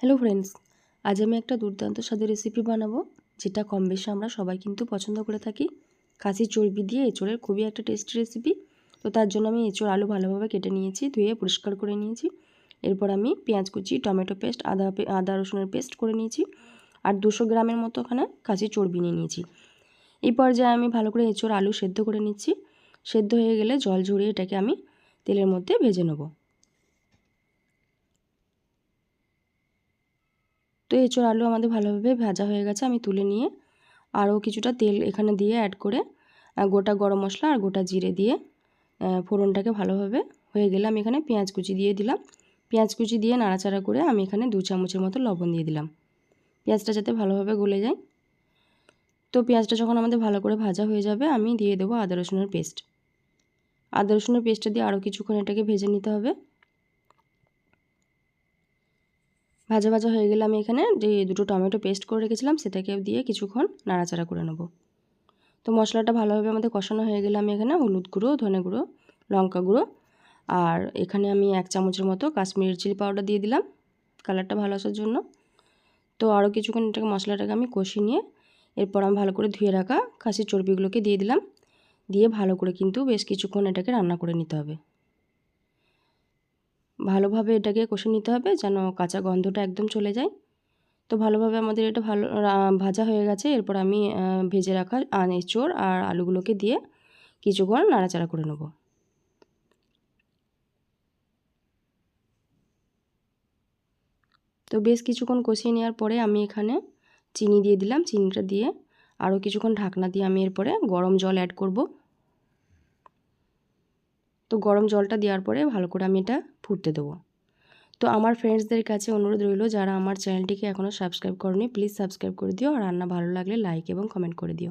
Hello friends আজ আমি একটা দুর্দান্ত স্বাদের রেসিপি বানাবো, যেটা কম বেশি আমরা সবাই কিন্তু পছন্দ করে থাকি। কাশি চর্বি দিয়ে এঁচড়ের খুবই একটা টেস্টি রেসিপি তো তার জন্য আমি এঁচড় আলু ভালোভাবে কেটে নিয়েছি, ধুয়ে পরিষ্কার করে নিয়েছি। এরপর আমি পেঁয়াজ কুচি, টমেটো পেস্ট আদা আদা রসুনের পেস্ট করে নিয়েছি। আর দুশো গ্রামের মতো ওখানে কাশি চর্বি নিয়ে নিয়েছি। এই পর্যায়ে আমি ভালো করে এঁচড় আলু সেদ্ধ করে নিচ্ছি। সেদ্ধ হয়ে গেলে জল ঝরিয়ে এটাকে আমি তেলের মধ্যে ভেজে নেব। তো এঁচোড় আলু আমাদের ভালোভাবে ভাজা হয়ে গেছে, আমি তুলে নিয়ে আরও কিছুটা তেল এখানে দিয়ে অ্যাড করে গোটা গরম মশলা আর গোটা জিরে দিয়ে ফোড়নটাকে ভালোভাবে হয়ে গেলে আমি এখানে পেঁয়াজ কুচি দিয়ে দিলাম। পেঁয়াজ কুচি দিয়ে নাড়াচাড়া করে আমি এখানে দু চামচের মতো লবণ দিয়ে দিলাম। পেঁয়াজটা যাতে ভালোভাবে গলে যায়। তো পেঁয়াজটা যখন আমাদের ভালো করে ভাজা হয়ে যাবে, আমি দিয়ে দেবো আদা রসুনের পেস্ট। আদা রসুনের পেস্টটা দিয়ে আরও কিছুক্ষণ এটাকে ভেজে নিতে হবে। ভাজা ভাজা হয়ে গেলে আমি এখানে যে দুটো টমেটো পেস্ট করে রেখেছিলাম, সেটাকে দিয়ে কিছুক্ষণ নাড়াচাড়া করে নেব। তো মশলাটা ভালোভাবে আমাদের কষানো হয়ে গেলে আমি এখানে হলুদ গুঁড়ো, ধনে গুঁড়ো, লঙ্কা গুঁড়ো আর এখানে আমি এক চামচের মতো কাশ্মীরি চিলি পাউডার দিয়ে দিলাম কালারটা ভালো আসার জন্য। তো আরও কিছুক্ষণ এটাকে মশলাটাকে আমি কষিয়ে নিয়ে এরপর আমি ভালো করে ধুয়ে রাখা খাসির চর্বিগুলোকে দিয়ে দিলাম। দিয়ে ভালো করে কিন্তু বেশ কিছুক্ষণ এটাকে রান্না করে নিতে হবে। ভালোভাবে এটাকে কষে নিতে হবে যেন কাঁচা গন্ধটা একদম চলে যায়। তো ভালোভাবে আমাদের এটা ভালো ভাজা হয়ে গেছে। এরপর আমি ভেজে রাখা এঁচোড় আর আলুগুলোকে দিয়ে কিছুক্ষণ নাড়াচাড়া করে নেব। তো বেশ কিছুক্ষণ কষিয়ে নেওয়ার পরে আমি এখানে চিনি দিয়ে দিলাম। চিনিটা দিয়ে আরও কিছুক্ষণ ঢাকনা দিয়ে আমি এরপরে গরম জল অ্যাড করব। তো গরম জলটা দেওয়ার পরে ভালো করে আমি এটা ফুটতে দেবো। তো আমার ফ্রেন্ডসদের কাছে অনুরোধ রইল, যারা আমার চ্যানেলটিকে এখনও সাবস্ক্রাইব করনি প্লিজ সাবস্ক্রাইব করে দিও। আর রান্না ভালো লাগলে লাইক এবং কমেন্ট করে দিও।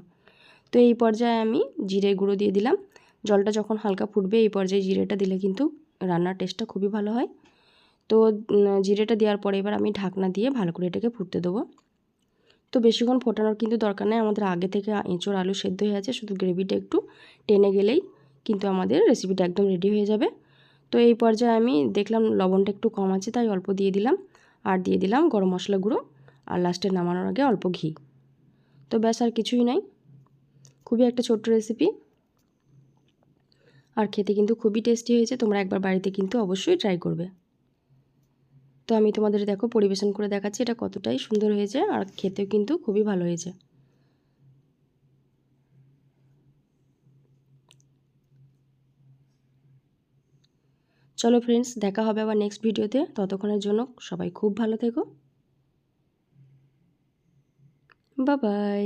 তো এই পর্যায়ে আমি জিরে গুঁড়ো দিয়ে দিলাম। জলটা যখন হালকা ফুটবে, এই পর্যায়ে জিরেটা দিলে কিন্তু রান্নার টেস্টটা খুবই ভালো হয়। তো জিরেটা দেওয়ার পরে এবার আমি ঢাকনা দিয়ে ভালো করে এটাকে ফুটতে দেবো। তো বেশিক্ষণ ফোটানোর কিন্তু দরকার নেই। আমাদের আগে থেকে এঁচোড়, আলু সেদ্ধ হয়ে আছে। শুধু গ্রেভিটা একটু টেনে গেলেই কিন্তু আমাদের রেসিপিটা একদম রেডি হয়ে যাবে। তো এই পর্যায়ে আমি দেখলাম লবণটা একটু কম আছে, তাই অল্প দিয়ে দিলাম। আর দিয়ে দিলাম গরম মশলা গুঁড়ো আর লাস্টে নামানোর আগে অল্প ঘি। তো ব্যাস, আর কিছুই নাই। খুবই একটা ছোট্ট রেসিপি আর খেতে কিন্তু খুবই টেস্টি হয়েছে, তোমরা একবার বাড়িতে কিন্তু অবশ্যই ট্রাই করবে। তো আমি তোমাদের দেখো পরিবেশন করে দেখাচ্ছি, এটা কতটাই সুন্দর হয়েছে আর খেতেও কিন্তু খুবই ভালো হয়েছে। চলো ফ্রেন্ডস দেখা হবে আবার নেক্সট ভিডিওতে ততক্ষণের জন্য সবাই খুব ভালো থেকো। বাবাই